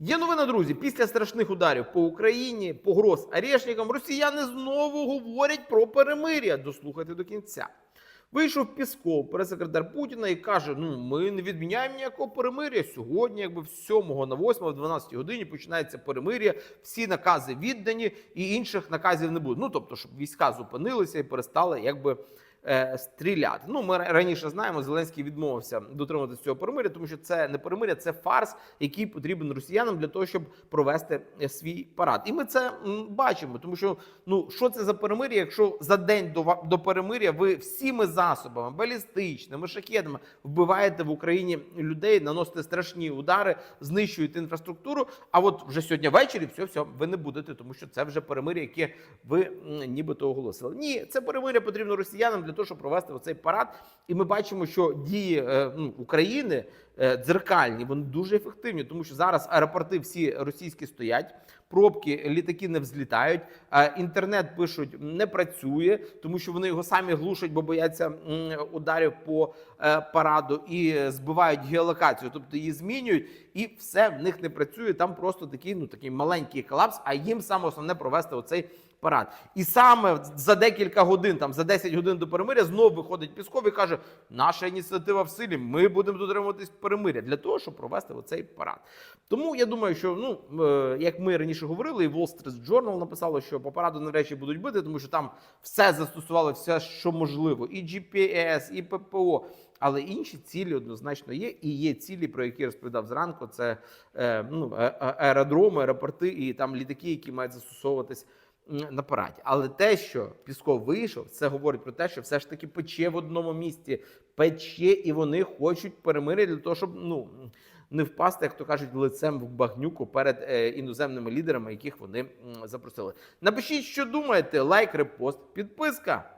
Є новина, друзі. Після страшних ударів по Україні, погроз арешникам, росіяни знову говорять про перемир'я. Дослухайте до кінця. Вийшов Пісков, прес-секретар Путіна, і каже: Ну, ми не відміняємо ніякого перемир'я. Сьогодні, якби з 7 на 8, в 12 годині починається перемир'я. Всі накази віддані, і інших наказів не буде. Ну тобто, щоб війська зупинилися і перестали якби. Е, Стріляти. Ну, ми раніше знаємо, Зеленський відмовився дотримуватися цього перемиря, тому що це не перемиря, це фарс, який потрібен росіянам для того, щоб провести е, свій парад. І ми це бачимо, тому що ну що це за перемиря, якщо за день до, до перемиря ви всіми засобами, балістичними, шахедами вбиваєте в Україні людей, наносите страшні удари, знищуєте інфраструктуру. А от вже сьогодні ввечері все, все, ви не будете, тому що це вже перемиря, яке ви нібито оголосили. Ні, це перемиря потрібно росіянам для того, щоб провести оцей парад. І ми бачимо, що дії е, ну, України е, дзеркальні, вони дуже ефективні, тому що зараз аеропорти всі російські стоять. Пробки літаки не взлітають, інтернет пишуть не працює, тому що вони його самі глушать, бо бояться ударів по е, параду і збивають геолокацію, тобто її змінюють, і все в них не працює. Там просто такий, ну такий маленький колапс. А їм саме основне провести оцей парад. І саме за декілька годин, там за 10 годин до перемиря, знову виходить Пісков і каже: наша ініціатива в силі, ми будемо дотримуватись перемиря для того, щоб провести оцей парад. Тому я думаю, що ну е, як ми раніше говорили, і Wall Street Journal написало, що по параду навряд будуть бити, тому що там все застосували, все, що можливо, і GPS, і ППО. Але інші цілі однозначно є, і є цілі, про які розповідав зранку. Це е, ну, е- аеродроми, аеропорти і там літаки, які мають застосовуватись на параді. Але те, що Пісков вийшов, це говорить про те, що все ж таки пече в одному місці, пече, і вони хочуть перемиря для того, щоб ну не впасти, як то кажуть, лицем в багнюку перед е, іноземними лідерами, яких вони запросили. Напишіть, що думаєте, лайк, репост, підписка.